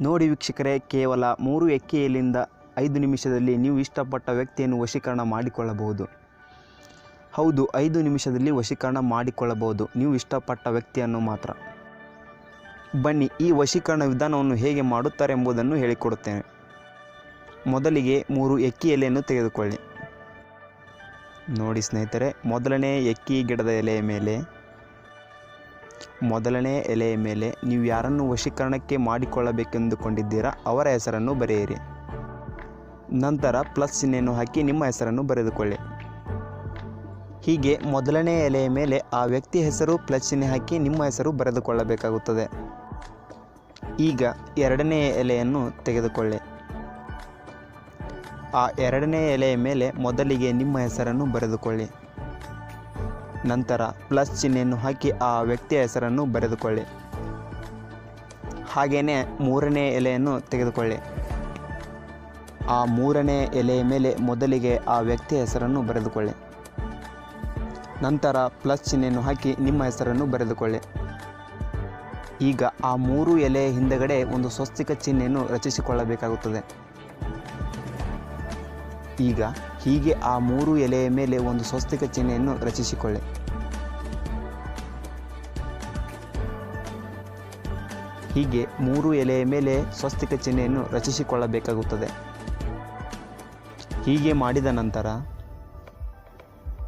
ನೋಡಿ ವೀಕ್ಷಕರೇ, ಕೇವಲ ಮೂರು ಎಕ್ಕೆಯಲ್ಲಿಂದ ಐದು ನಿಮಿಷದಲ್ಲಿ ನೀವು ಇಷ್ಟಪಟ್ಟ ವ್ಯಕ್ತಿಯನ್ನು ವಶೀಕರಣ ಮಾಡಿಕೊಳ್ಳಬಹುದು. ಹೌದು, ಐದು ನಿಮಿಷದಲ್ಲಿ ವಶೀಕರಣ ಮಾಡಿಕೊಳ್ಳಬಹುದು. ನೀವು ಇಷ್ಟಪಟ್ಟ ವ್ಯಕ್ತಿಯನ್ನು ಮಾತ್ರ. ಬನ್ನಿ, ಈ ವಶೀಕರಣ ವಿಧಾನವನ್ನು ಹೇಗೆ ಮಾಡುತ್ತಾರೆ ಎಂಬುದನ್ನು ಹೇಳಿಕೊಡುತ್ತೇನೆ. ಮೊದಲಿಗೆ ಮೂರು ಎಕ್ಕಿ ಎಲೆಯನ್ನು ತೆಗೆದುಕೊಳ್ಳಿ. ನೋಡಿ ಸ್ನೇಹಿತರೆ, ಮೊದಲನೇ ಎಕ್ಕಿ ಗಿಡದ ಎಲೆಯ ಮೇಲೆ ಮೊದಲನೇ ಎಲೆಯ ಮೇಲೆ ನೀವು ಯಾರನ್ನು ವಶೀಕರಣಕ್ಕೆ ಮಾಡಿಕೊಳ್ಳಬೇಕೆಂದುಕೊಂಡಿದ್ದೀರಾ, ಅವರ ಹೆಸರನ್ನು ಬರೆಯಿರಿ. ನಂತರ ಪ್ಲಸ್ ಚಿಹ್ನೆಯನ್ನು ಹಾಕಿ ನಿಮ್ಮ ಹೆಸರನ್ನು ಬರೆದುಕೊಳ್ಳಿ. ಹೀಗೆ ಮೊದಲನೇ ಎಲೆಯ ಮೇಲೆ ಆ ವ್ಯಕ್ತಿ ಹೆಸರು ಪ್ಲಸ್ ಚಿಹ್ನೆ ಹಾಕಿ ನಿಮ್ಮ ಹೆಸರು ಬರೆದುಕೊಳ್ಳಬೇಕಾಗುತ್ತದೆ. ಈಗ ಎರಡನೇ ಎಲೆಯನ್ನು ತೆಗೆದುಕೊಳ್ಳಿ. ಆ ಎರಡನೇ ಎಲೆಯ ಮೇಲೆ ಮೊದಲಿಗೆ ನಿಮ್ಮ ಹೆಸರನ್ನು ಬರೆದುಕೊಳ್ಳಿ. ನಂತರ ಪ್ಲಸ್ ಚಿಹ್ನೆಯನ್ನು ಹಾಕಿ ಆ ವ್ಯಕ್ತಿಯ ಹೆಸರನ್ನು ಬರೆದುಕೊಳ್ಳಿ. ಹಾಗೆಯೇ ಮೂರನೇ ಎಲೆಯನ್ನು ತೆಗೆದುಕೊಳ್ಳಿ. ಆ ಮೂರನೇ ಎಲೆಯ ಮೇಲೆ ಮೊದಲಿಗೆ ಆ ವ್ಯಕ್ತಿಯ ಹೆಸರನ್ನು ಬರೆದುಕೊಳ್ಳಿ. ನಂತರ ಪ್ಲಸ್ ಚಿಹ್ನೆಯನ್ನು ಹಾಕಿ ನಿಮ್ಮ ಹೆಸರನ್ನು ಬರೆದುಕೊಳ್ಳಿ. ಈಗ ಆ ಮೂರು ಎಲೆಯ ಹಿಂದಗಡೆ ಒಂದು ಸ್ವಸ್ತಿಕ ಚಿಹ್ನೆಯನ್ನು ರಚಿಸಿಕೊಳ್ಳಬೇಕಾಗುತ್ತದೆ. ಈಗ ಹೀಗೆ ಆ ಮೂರು ಎಲೆಯ ಮೇಲೆ ಒಂದು ಸ್ವಸ್ತಿಕ ಚಿಹ್ನೆಯನ್ನು ರಚಿಸಿಕೊಳ್ಳಿ. ಹೀಗೆ ಮೂರು ಎಲೆಯ ಮೇಲೆ ಸ್ವಸ್ತಿಕ ಚಿಹ್ನೆಯನ್ನು ರಚಿಸಿಕೊಳ್ಳಬೇಕಾಗುತ್ತದೆ. ಹೀಗೆ ಮಾಡಿದ ನಂತರ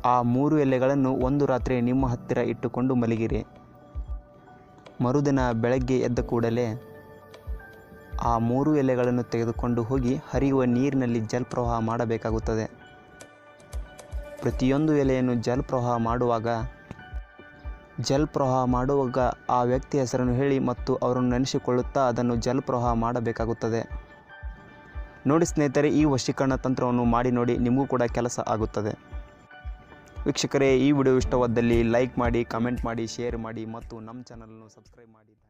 ಆ ಮೂರು ಎಲೆಗಳನ್ನು ಒಂದು ರಾತ್ರಿ ನಿಮ್ಮ ಹತ್ತಿರ ಇಟ್ಟುಕೊಂಡು ಮಲಗಿರಿ. ಮರುದಿನ ಬೆಳಗ್ಗೆ ಎದ್ದ ಕೂಡಲೇ ಆ ಮೂರು ಎಲೆಗಳನ್ನು ತೆಗೆದುಕೊಂಡು ಹೋಗಿ ಹರಿಯುವ ನೀರಿನಲ್ಲಿ ಜಲಪ್ರವಾಹ ಮಾಡಬೇಕಾಗುತ್ತದೆ. ಪ್ರತಿಯೊಂದು ಎಲೆಯನ್ನು ಜಲಪ್ರವಾಹ ಮಾಡುವಾಗ ಜಲಪ್ರವಾಹ ಮಾಡುವಾಗ ಆ ವ್ಯಕ್ತಿ ಹೆಸರನ್ನು ಹೇಳಿ ಮತ್ತು ಅವರನ್ನು ನೆನೆಸಿಕೊಳ್ಳುತ್ತಾ ಅದನ್ನು ಜಲಪ್ರವಾಹ ಮಾಡಬೇಕಾಗುತ್ತದೆ. ನೋಡಿ ಸ್ನೇಹಿತರೆ, ಈ ವಶೀಕರಣ ತಂತ್ರವನ್ನು ಮಾಡಿ ನೋಡಿ, ನಿಮಗೂ ಕೂಡ ಕೆಲಸ ಆಗುತ್ತದೆ. ವೀಕ್ಷಕರೇ, ಈ ವಿಡಿಯೋ ಇಷ್ಟವಾದಲ್ಲಿ ಲೈಕ್ ಮಾಡಿ, ಕಮೆಂಟ್ ಮಾಡಿ, ಶೇರ್ ಮಾಡಿ ಮತ್ತು ನಮ್ಮ ಚಾನಲನ್ನು ಸಬ್ಸ್ಕ್ರೈಬ್ ಮಾಡಿ